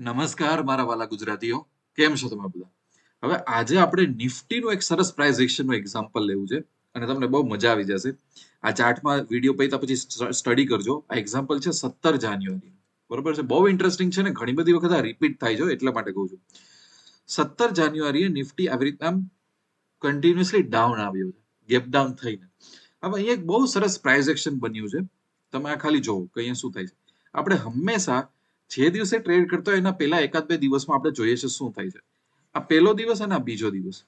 નમસ્કાર, મારા વાલા ગુજરાતીઓ. કેમ છો તમે બધા? હવે આજે આપણે નિફ્ટીનું એક સરસ પ્રાઇસ એક્ઝામ્પલ લેવું છે અને તમને બહુ મજા આવી જશે. આ ચાર્ટમાં વીડિયો પૈતા પછી સ્ટડી કરજો. આ એક્ઝામ્પલ છે સત્તર જાન્યુઆરી. બરોબર છે? બહુ ઇન્ટરેસ્ટિંગ છે ને? ઘણી બધી વખત આ રિપીટ થાય છે એટલા માટે કહું છું. સત્તર જાન્યુઆરીએ નિફ્ટી આવી રીતના કન્ટિન્યુઅસલી ડાઉન આવ્યો છે. ગેપ ડાઉન થઈને. હવે અહીંયા એક બહુ સરસ પ્રાઇસ બન્યું છે. તમે આ ખાલી જોવો, કે અહીંયા શું થાય છે. આપણે હંમેશા જે દિવસે ટ્રેડ કરતો એના પહેલા એકાદ બે દિવસમાં આપણે જોઈએ છે શું થાય છે. આ પહેલો દિવસ અને આ બીજો દિવસ.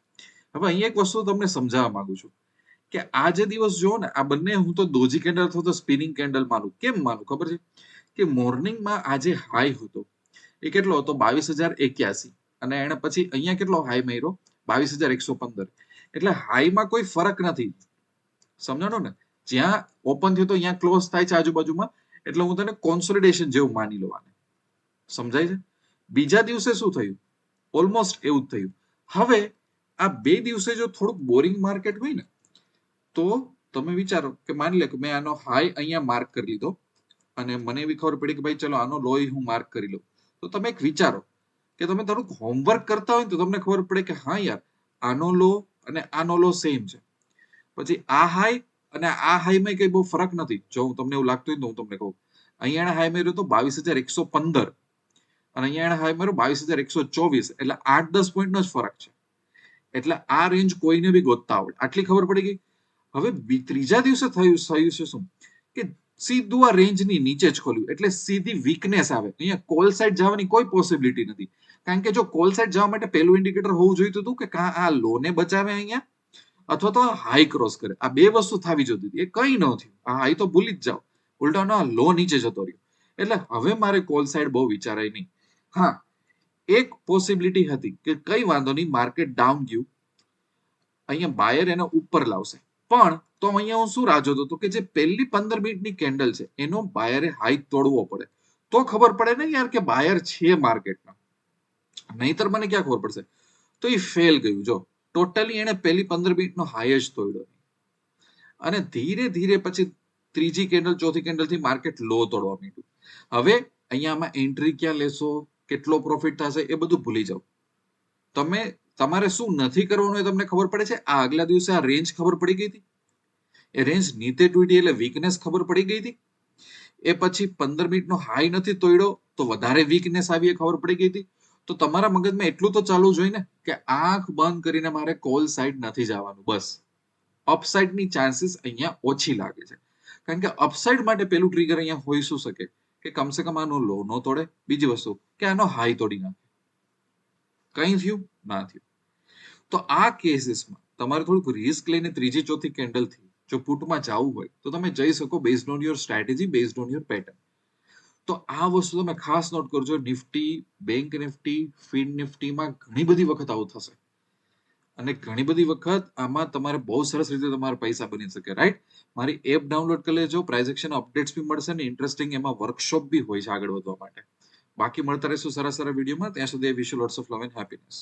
હવે અહીંયા એક વસ્તુ તમને સમજાવવા માંગુ છું કે આ જે દિવસ જુઓ ને, આ બંને હું તો દોજી કેન્ડલ અથવા તો સ્પિનિંગ કેન્ડલ માનું. કેમ માનું? ખબર છે? કે મોર્નિંગમાં આજે હાઈ હતો, એ કેટલો હતો? બાવીસ હજાર એક્યાસી. અને એને પછી અહીંયા કેટલો હાઈ મેર્યો? બાવીસ હજાર એકસો પંદર. એટલે હાઈમાં કોઈ ફરક નથી. સમજાણો ને? જ્યાં ઓપન થયું તો અહીંયા ક્લોઝ થાય છે આજુબાજુમાં. એટલે હું તને કોન્સોલિડેશન જેવું માની લો આને. સમજાય છે? બીજા દિવસે શું થયું? ઓલમોસ્ટ એવું જ થયું. હવે આ બે દિવસે જો થોડુંક બોરિંગ માર્કેટ હોય ને, તો તમે વિચારો કે માની લે કે મેં આનો હાઈ અહીંયા માર્ક કરી લીધો અને મને એવી ખબર પડી કે ભાઈ ચલો આનો લોય હું માર્ક કરી લઉં. તો તમે એક વિચારો કે તમે થોડુંક હોમવર્ક કરતા હોય તો તમને ખબર પડે કે હા યાર, આનો લો અને આનો લો સેમ છે. પછી આ હાઈ અને આ હાઈમાં કઈ બહુ ફરક નથી. જો હું તમને એવું લાગતું હોય તો હું તમને કહું. અહીંયા હાઈ હાઈ રહ્યો તો બાવીસ હજાર એકસો પંદર. અને અહીંયા એને હાઈ માર્યો બાવીસ હજાર એકસો ચોવીસ, એટલે આઠ દસ પોઈન્ટ નો જ ફરક છે. એટલે આ રેન્જ કોઈને બી ગોતતા આવડે. આટલી ખબર પડી ગઈ? હવે ત્રીજા દિવસે થયું થયું છે શું? કે સીધું આ રેન્જની નીચે જ ખોલ્યું. એટલે સીધી વીકનેસ આવે. અહીંયા કોલ સાઈડ જવાની કોઈ પોસિબિલિટી નથી. કારણ કે જો કોલ સાઈડ જવા માટે પહેલું ઇન્ડિકેટર હોવું જોઈતું હતું કે કાં આ લોને બચાવે અહીંયા? અથવા તો હાઈ ક્રોસ કરે. આ બે વસ્તુ થવી જોતી હતી. એ કઈ ન થયું. આ હાઈ તો ભૂલી જ જાઓ. ઉલટાનો આ લો નીચે જતો રહ્યો. એટલે હવે મારે કોલ સાઇડ બહુ વિચારાય નહીં. હા, એક પોસિબિલિટી હતી કે કઈ વાંધો નહીં માર્કેટ ડાઉન ગયું. અહીંયા બાયર એને ઉપર લાવશે. પણ તો અહીંયા હું શું રાહ જોતો હતો કે જે પહેલી પંદર મિનિટની કેન્ડલ છે, એનો બાયરે હાઈ તોડવો પડે. તો ખબર પડે ને યાર કે બાયર છે માર્કેટમાં નહીતર મને ક્યાં ખબર પડશે? તો એ ફેલ ગયું. જો ટોટલી એને પહેલી પંદર મિનિટનો હાઈ જ તોડ્યો. અને ધીરે ધીરે પછી ત્રીજી કેન્ડલ ચોથી કેન્ડલથી માર્કેટ લો તોડવા માંડ્યું. હવે અહીંયા આમાં એન્ટ્રી ક્યાં લેશો? કેટલો પ્રોફિટ થશે એ બધું ભૂલી જાઓ. તમે, તમારે શું નથી કરવાનું એ તમને ખબર પડે છે? આ આગલા દિવસે આ રેન્જ ખબર પડી ગઈ હતી. એ રેન્જ નીચે તૂટી એટલે વીકનેસ ખબર પડી ગઈ હતી. એ પછી પંદર મિનિટનો હાઈ નથી તોડ્યો, તો વધારે વીકનેસ આવી એ ખબર પડી ગઈ હતી. તો તમારા મગજમાં એટલું તો ચાલવું જોઈએ ને કે આંખ બંધ કરીને મારે કોલ સાઈડ નથી જવાનું, બસ. અપસાઇડની ચાન્સીસ અહીંયા ઓછી લાગે છે. કારણ કે અપસાઇડ માટે પેલું ટ્રિગર અહીંયા હોઈ શું શકે? કે કમસે કમ આનો લો નો તોડે. બીજી વસ્તુ કે આનો હાઈ તોડી નાખે. કઈ થયું? ના થયું. તો આ કેસીસમાં તમારે થોડુંક રિસ્ક લઈને ત્રીજી ચોથી કેન્ડલથી જો પુટમાં જવું હોય, તો તમે જઈ શકો based on your strategy based on your pattern તો આ વસ્તુ તમે ખાસ નોટ કરજો, નિફ્ટી બેંક નિફ્ટી ફિન નિફ્ટીમાં ઘણી બધી વખત આવું થશે. અને ઘણી બધી વખત આમાં તમારે બહુ સરસ રીતે તમારા પૈસા બની શકે રાઈટ મારી એપ ડાઉનલોડ કરી લેજો પ્રાઇઝ એક્શન અપડેટ્સ બી મળશે ને ઇન્ટરેસ્ટિંગ એમાં વર્કશોપ બી હોય છે આગળ વધવા માટે. બાકી મળતા રહેશું સારા સારા વિડીયોમાં ત્યાં સુધી wish lots of love and happiness